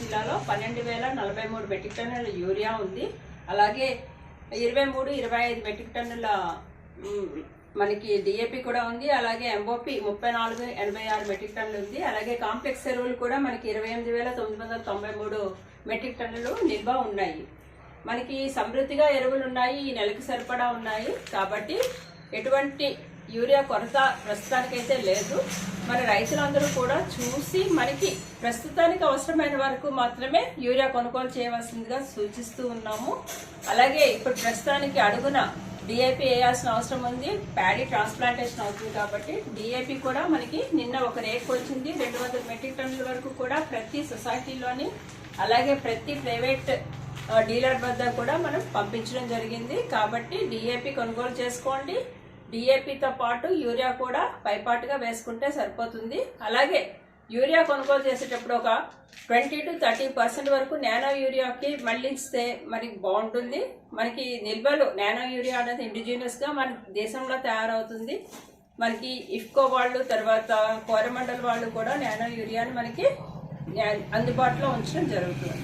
జిల్లాలో పన్నెండు వేల నలభై మూడు మెట్రిక్ టన్నుల యూరియా ఉంది. అలాగే ఇరవై మూడు ఇరవై ఐదు మెట్రిక్ టన్నుల మనకి డిఏపి కూడా ఉంది. అలాగే ఎంఓపి ముప్పై నాలుగు ఎనభై ఆరు మెట్రిక్ టన్నులు ఉంది. అలాగే కాంప్లెక్స్ ఎరువులు కూడా మనకి ఇరవై ఎనిమిది వేల తొమ్మిది వందల తొంభై మూడు మెట్రిక్ టన్నులు నిల్వ ఉన్నాయి. మనకి సమృద్ధిగా ఎరువులు ఉన్నాయి ఈ నెలకు సరిపడా ఉన్నాయి. కాబట్టి ఎటువంటి యూరియా కొరత ప్రస్తుతానికైతే లేదు. మన రైతులందరూ కూడా చూసి మనకి ప్రస్తుతానికి అవసరమైన వరకు మాత్రమే యూరియా కొనుగోలు చేయవలసిందిగా సూచిస్తూ ఉన్నాము. అలాగే ఇప్పుడు ప్రస్తుతానికి అడుగున డిఏపి వేయాల్సిన అవసరం ఉంది. ప్యాడీ ట్రాన్స్ప్లాంటేషన్ అవుతుంది కాబట్టి డిఏపి కూడా మనకి నిన్న ఒక రేట్ వచ్చింది. రెండు వందల మెట్రిక్ టన్నుల వరకు కూడా ప్రతి సొసైటీలోని అలాగే ప్రతి ప్రైవేట్ డీలర్ వద్ద కూడా మనం పంపించడం జరిగింది. కాబట్టి డిఏపి కొనుగోలు చేసుకోండి. డిఏపితో పాటు యూరియా కూడా పైపాటుగా వేసుకుంటే సరిపోతుంది. అలాగే యూరియా కొనుగోలు చేసేటప్పుడు ఒక ట్వంటీ టు థర్టీ పర్సెంట్ వరకు నానో యూరియాకి మళ్ళిస్తే మనకి బాగుంటుంది. మనకి నిల్వలు నానో యూరియా అనేది ఇండిజినియస్గా మన దేశంలో తయారవుతుంది. మనకి ఇఫ్కో వాళ్ళు తర్వాత కోరమండల్ వాళ్ళు కూడా నానో యూరియాని మనకి అందుబాటులో ఉంచడం జరుగుతుంది.